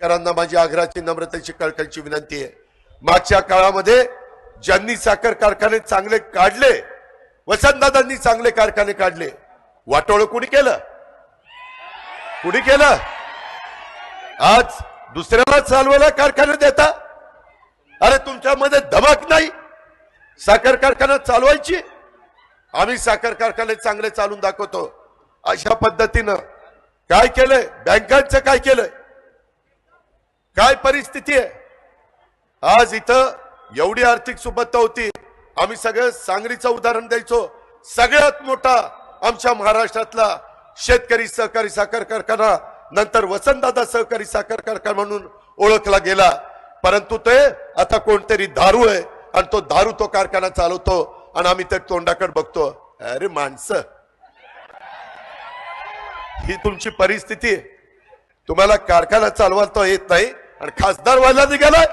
करांना माझी आग्रहाची नम्रतेची कळकळची विनंती आहे. मागच्या काळामध्ये ज्यांनी साखर कारखाने चांगले काढले वसंतदादांनी चांगले कारखाने काढले वाटोळ कुणी केलं? कुणी केलं? आज दुसऱ्याला चालवायला कारखाने देता? अरे तुमच्यामध्ये धमक नाही? साखर कारखाना चालवायची? आम्ही साखर कारखाने चांगले चालून दाखवतो. अशा पद्धतीनं काय केलंय? बँकांचं काय केलंय? काय परिस्थिती आहे? आज इथं एवढी आर्थिक सुबत्ता होती. आम्ही सगळं सांगलीचं उदाहरण द्यायचो. सगळ्यात मोठा आमच्या महाराष्ट्रातला शेतकरी सहकारी साखर कारखाना नंतर वसंतदादा सहकारी साखर कारखाना म्हणून ओळखला गेला. परंतु ते आता कोणतरी दारू आहे आणि तो दारू तो कारखाना चालवतो आणि आम्ही त्या तोंडाकडे बघतो. अरे माणसं. ही तुमची परिस्थिती. तुम्हाला कारखाना चालवायला तो येत नाही. आणि खासदार व्हायला निघालाय.